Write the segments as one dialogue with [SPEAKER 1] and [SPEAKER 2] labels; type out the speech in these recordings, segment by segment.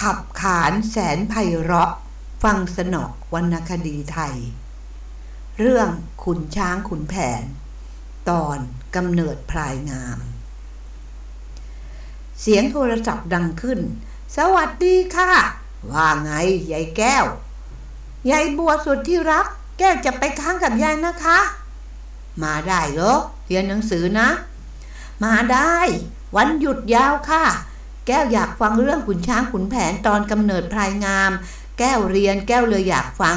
[SPEAKER 1] ขับขานแสนไพเราะ ฟังสนอกวรรณคดีไทย เรื่องขุนช้างขุนแผน ตอนกำเนิดพลายงาม เสียงโทรศัพท์ดังขึ้น สวัสดีค่ะ ว่าไงยายแก้วยายบัวสุดที่รัก แก้วจะไปค้างกับยายนะคะ มาได้เหรอเรียนหนังสือนะ มาได้ วันหยุดยาวค่ะ แก้วอยากฟังเรื่องขุนช้างขุนแผนตอนกำเนิดพลายงาม แก้วเรียนแก้วเลยอยากฟัง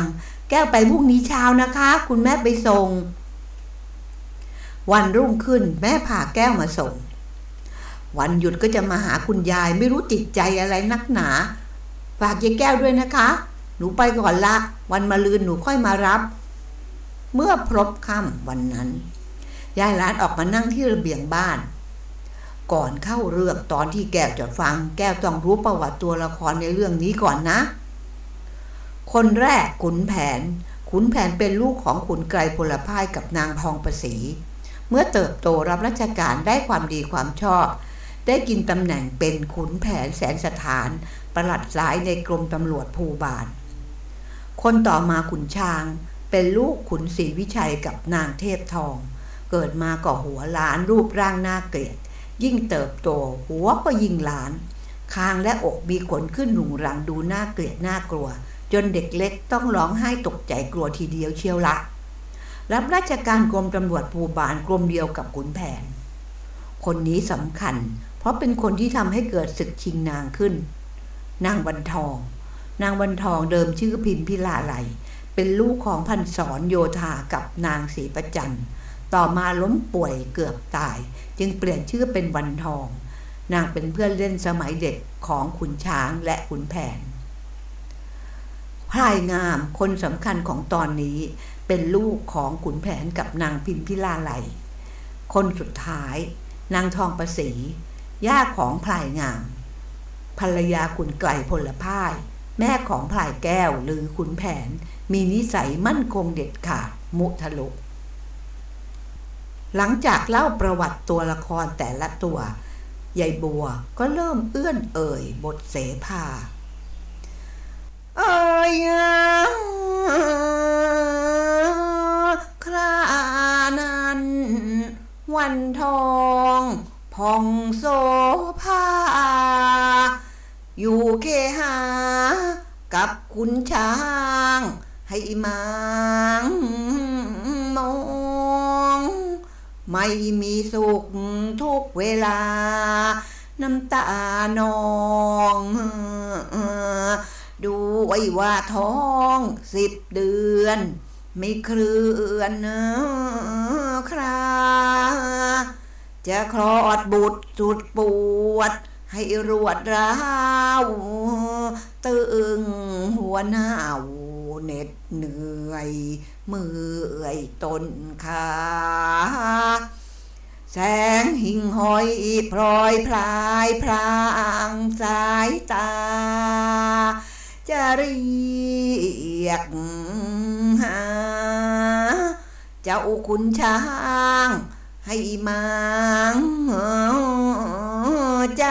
[SPEAKER 1] แก้วไปพรุ่งนี้เช้านะคะ คุณแม่ไปส่ง วันรุ่งขึ้นแม่พาแก้วมาส่ง วันหยุดก็จะมาหาคุณยายไม่รู้ติดใจอะไรนักหนาฝากยายแก้วด้วยนะคะ หนูไปก่อนละ วันมะรืนหนูค่อยมารับ เมื่อพรบค่ำวันนั้น ยายหลานออกมานั่งที่ระเบียงบ้าน ก่อนเข้าเรื่องตอนที่แก้วจะฟังแก้วต้องรู้ประวัติตัวละครในเรื่องนี้ก่อนนะ คนแรกขุนแผน ขุนแผนเป็นลูกของขุนไกรพลพ่ายกับนางทองประสี เมื่อเติบโตรับราชการได้ความดีความชอบ ได้กินตำแหน่งเป็นขุนแผนแสนสถาน ประหลัดสายในกรมตำรวจภูบาล คนต่อมาขุนช้าง เป็นลูกขุนศรีวิชัยกับนางเทพทอง เกิดมาก็หัวล้านรูปร่างน่าเกลียด ยิ่งเติบโต หัวก็ยิ่งล้าน คางและอกมีขนขึ้นหนุงรังดูน่าเกลียดน่ากลัว จนเด็กเล็กต้องร้องไห้ตกใจกลัวทีเดียวเชียวละรับราชการกรมตำรวจภูบาลกรมเดียวกับขุนแผน คนนี้สำคัญ เพราะเป็นคนที่ทำให้เกิดศึกชิงนางขึ้น นางวันทอง นางวันทองเดิมชื่อพิมพิลาไหลเป็นลูกของพันศรโยธากับนางศรีประจัน ต่อมาล้มป่วยเกือบตาย จึงเปลี่ยนชื่อเป็นวันทอง นางเป็นเพื่อนเล่นสมัยเด็กของขุนช้างและขุนแผนพลายงามคนสำคัญของตอนนี้เป็นลูกของขุนแผนกับนางพิมพิลาไหล คนสุดท้าย นางทองประสีย่าของพลายงาม ภรรยาขุนไกลพลพ่าย แม่ของพลายแก้วหรือขุนแผนมีนิสัยมั่นคงเด็ดขาดมุทะลุ หลังจากเล่าประวัติตัวละครแต่ละตัวยายบัวก็เริ่มเอื้อนเอ่ยบทเสภา เอ่ยครานันวันทองพองโซภา อยู่เคหา กับคุณช้าง ให้มาง ไม่มีสุขทุกเวลา น้ำตานองดูไว้ว่าท้องสิบเดือน ไม่เคลื่อนครา จะคลอดบุตรสุดปวด ให้รวดร้าว ตึงหัวหน้าว เหน็ดเหนื่อยเมื่อยต้นขาแสงหิ่งห้อยพลอยพลายพรางสายตา จะเรียกหา เจ้าคุณช้างให้มังใจ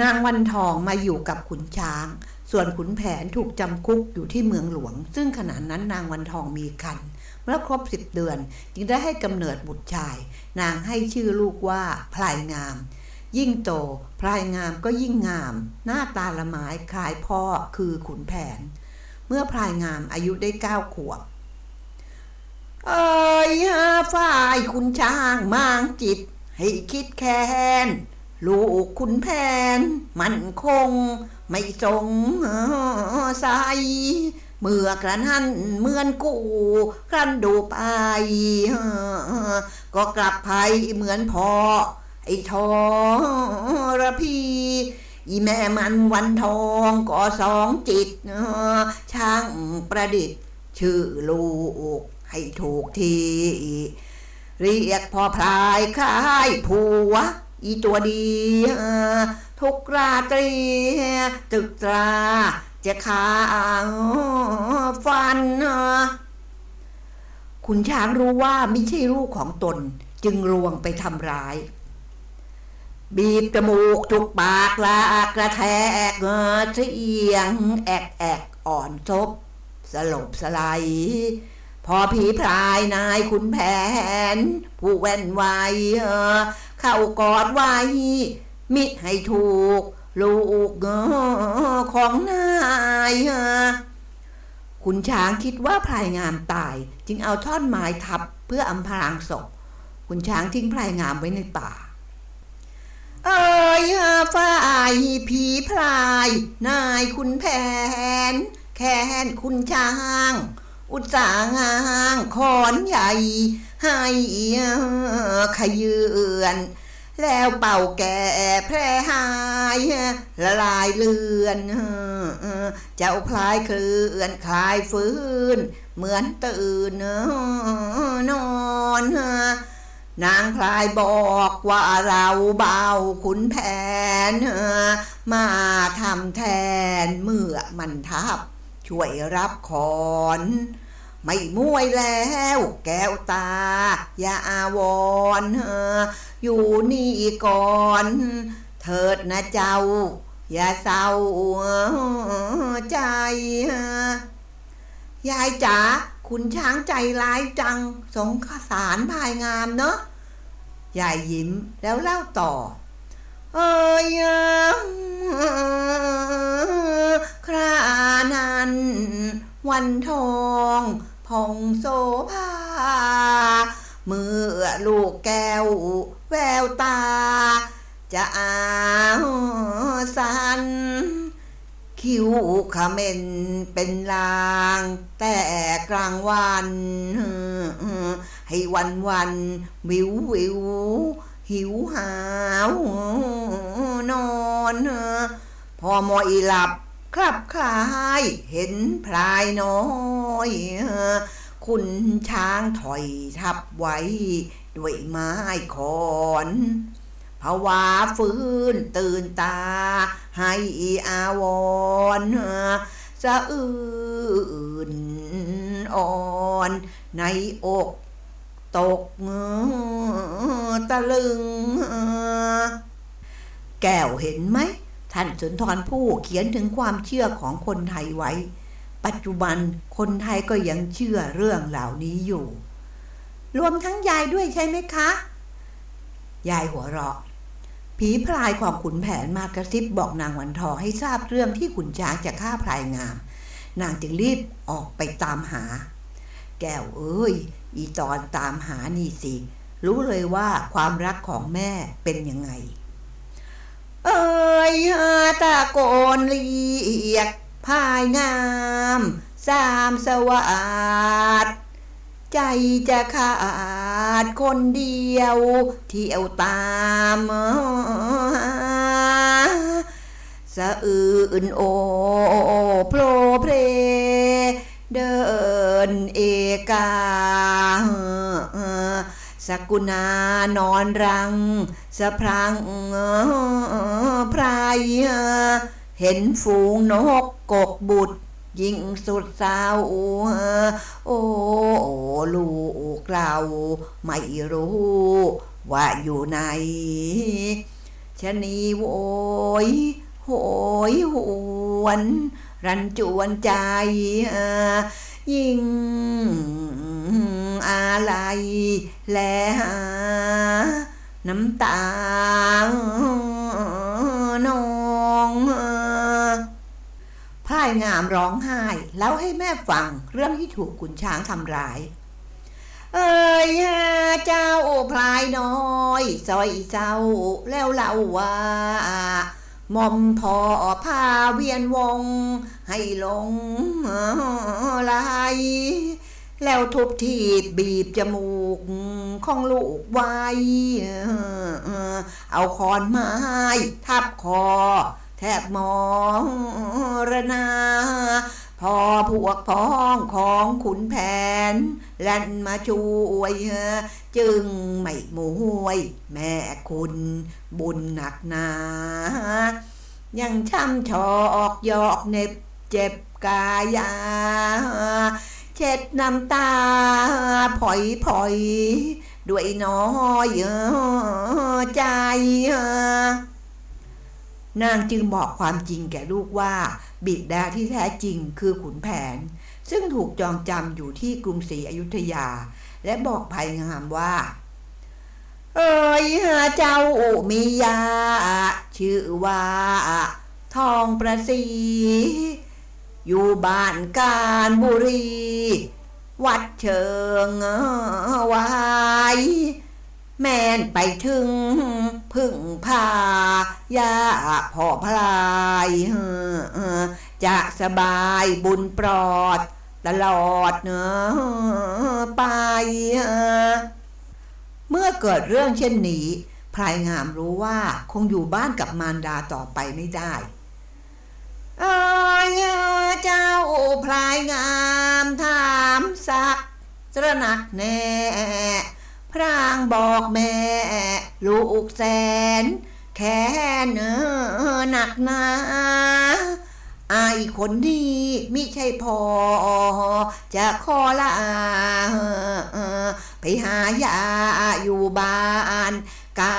[SPEAKER 1] นางวันทองมาอยู่กับขุนช้าง ส่วนขุนแผนถูกจำคุกอยู่ที่เมืองหลวง ซึ่งขณะนั้นนางวันทองมีคันเมื่อครบสิบเดือน จึงได้ให้กำเนิดบุตรชาย นางให้ชื่อลูกว่าพลายงาม ยิ่งโตพลายงามก็ยิ่งงาม หน้าตาละไม้คล้ายพ่อคือขุนแผน เมื่อพลายงามอายุได้เก้าขวบเอ้ยฝ่ายคุณช้างมางจิต ให้คิดแค้น ลูกคุณแผน มันคง ไม่ทรงใสเมื่อกระนั้นเหมือนกูครั้นดูไป ก็กลับภัยเหมือนพอ ไอ้ทอระพีอีแม่มันวันทองก็สองจิต ช่างประดิษฐ์ ชื่อลูกให้ถูกที เรียกพอพลายคล้ายผัว อีตัวดีทุกราตรี ตึกตราจะขาฟัน คุณช้างรู้ว่าไม่ใช่ลูกของตนจึงรวงไปทำร้าย บีบจมูกจุกปากลากระแทกเงอเสียง แอกแอกอ่อนซบสลบสลายพอผีพรายนายขุนแผน ผู้แว่นไว เข้ากอดไว้ มิให้ถูก ลูกของนายคุณช้างคิดว่าพลายงามตาย จึงเอาท่อนไม้ทับเพื่ออำพรางศพคุณช้างทิ้งพลายงามไว้ในป่าเอ้ยฝ่ายผีพลาย นายคุณแผน แค้นคุณช้าง อุตสาหางขอนใหญ่ ให้ขยือนแล้วเป่าแก่แพร่หายละลายเลือนเจ้าพลายเคลื่อนคลายฟื้น เหมือนตื่นนอนนางพลายบอกว่าเราเบาขุนแผน มาทำแทนเมื่อมันทับ ช่วยรับขอน ไม่มวยแล้วแก้วตา อย่าอาวรอยู่นี่ก่อน เถิดนะเจ้า อย่าเศร้าใจ ยายจ๋าคุณช้างใจร้ายจัง สงสารพายงามเนอะยายยิ้มแล้วเล่าต่อ เอ้ยครานันวันทอง พองโซภา เมื่อลูกแก้วแววตา จะอาสัน คิ้วขเมนเป็นลาง แต่กลางวัน ให้วันวันวิววิวหิวหาวนอน พอมอยหลับ คลับคลายเห็นพลายน้อยคุณช้างถอยทับไว้ ด้วยไม้ขอนภาวาฟื้นตื่นตา ให้อาวรสะอื่นอ่อนในอกตกตะลึง แก้วเห็นไหม ท่านสุนทรผู้เขียนถึงความเชื่อของคนไทยไว้ ปัจจุบันคนไทยก็ยังเชื่อเรื่องเหล่านี้อยู่ รวมทั้งยายด้วยใช่ไหมคะ ยายหัวเราะ ผีพลายของขุนแผนมากระซิบบอกนางวันทองให้ทราบเรื่องที่ขุนช้างจะฆ่าพลายงาม นางจึงรีบออกไปตามหา แก้วเอ้ย อีตอนตามหานี่สิ รู้เลยว่าความรักของแม่เป็นยังไง เอ้ยตะโกนเรียกพายงามสามสวัสดใจจะขาดคนเดียว เที่ยวตามสะอื่นโอโพลเพลเดินเอกา สกุณานอนรัง สะพรังพรายเห็นฝูงนกกกบุตร ยิงสุดสาวโอ้ลูกเราไม่รู้ ว่าอยู่ไหนชะนีโวยโหยหวน รันจวนใจยิ่ง อะไรแลหาน้ำตานองพลายงามร้องไห้แล้วให้แม่ฟังเรื่องที่ถูกขุนช้างทำร้าย เอ้ยเจ้าพลายน้อยซอยเจ้าแล้วเล่าว่าหม่อมพอพาเวียนวง ให้ลงไหล แล้วทุบทีบบีบจมูกของลูกไว้ เอาคอนไม้ ทับคอ แทบมองระนาพอพวกพ้องของขุนแผน แล่นมาช่วย จึงไม่มวย แม่คุณบุญหนักหนา ยังช้ำชอกยอกเน็บเจ็บกายา เช็ดน้ำตาผอยผอยด้วยน้อยใจ นางจึงบอกความจริงแก่ลูกว่า บิดาที่แท้จริงคือขุนแผน ซึ่งถูกจองจำอยู่ที่กรุงศรีอยุธยา และบอกภัยงามว่า เอ้ยเจ้ามียา ชื่อว่า ทองประสี อยู่บ้านการบุรี วัดเชิงวายแม่นไปถึงพึ่งพายาพ่อพลายจะสบายบุญปลอด ตลอดเนอะไป เมื่อเกิดเรื่องเช่นนี้พลายงามรู้ว่าคงอยู่บ้านกับมารดาต่อไปไม่ได้ เอ้ยเจ้าพลายงามถามสักสระหนักแน่พรางบอกแม่ ลูกแสน แค่เนอหนักนาอายคนนี้มิใช่พอ จะขอลาไปหายาอยู่บ้าน กา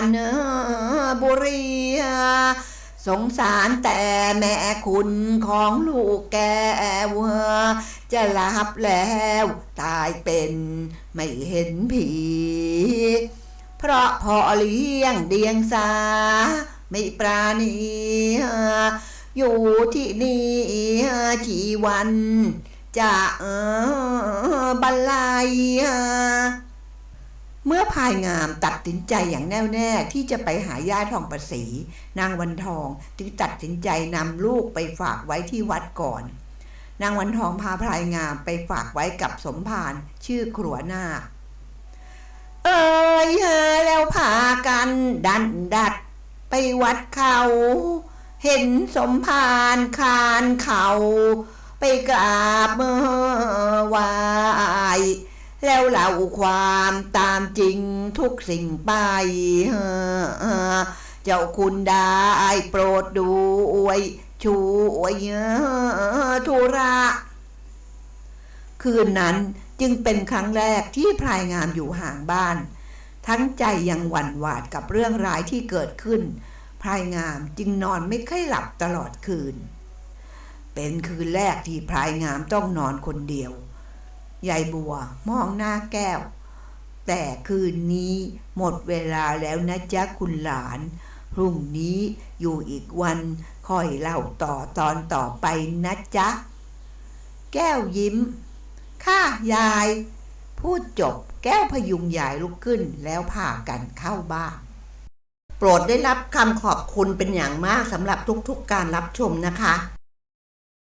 [SPEAKER 1] รเนบุรี สงสารแต่แม่คุณของลูกแก้วจะหลับแล้ว ตายเป็นไม่เห็นผี เพราะพอเลี้ยงเดียงสา ไม่ปราณีอยู่ที่นี่ชีวัน จะบรรลัย เมื่อพายงามตัดสินใจอย่างแน่วแน่ที่จะไปหาย่าทองประสี นางวันทองจึงตัดสินใจนำลูกไปฝากไว้ที่วัดก่อน นางวันทองพาพลายงามไปฝากไว้กับสมภารชื่อขรัวนาคเอ้ยแล้วพากันดันดัดไปวัดเขา เห็นสมภารคานเขา ไปกราบเมื่อไหว แล้วเล่าความตามจริงทุกสิ่งไป เจ้าคุณได้โปรดดูอวยช่วยธุระคืนนั้นจึงเป็นครั้งแรกที่พลายงามอยู่ห่างบ้าน ทั้งใจยังหวั่นหวาดกับเรื่องร้ายที่เกิดขึ้นพลายงามจึงนอนไม่ค่อยหลับตลอดคืน เป็นคืนแรกที่พลายงามต้องนอนคนเดียว ยายบัวมองหน้าแก้ว แต่คืนนี้หมดเวลาแล้วนะจ๊ะคุณหลาน พรุ่งนี้อยู่อีกวันค่อยเล่าต่อตอนต่อไปนะจ๊ะ แก้วยิ้ม ค่ะยาย พูดจบแก้วพยุงยายลุกขึ้นแล้วพากันเข้าบ้านโปรดได้รับคำขอบคุณเป็นอย่างมากสำหรับทุกๆการรับชมนะคะ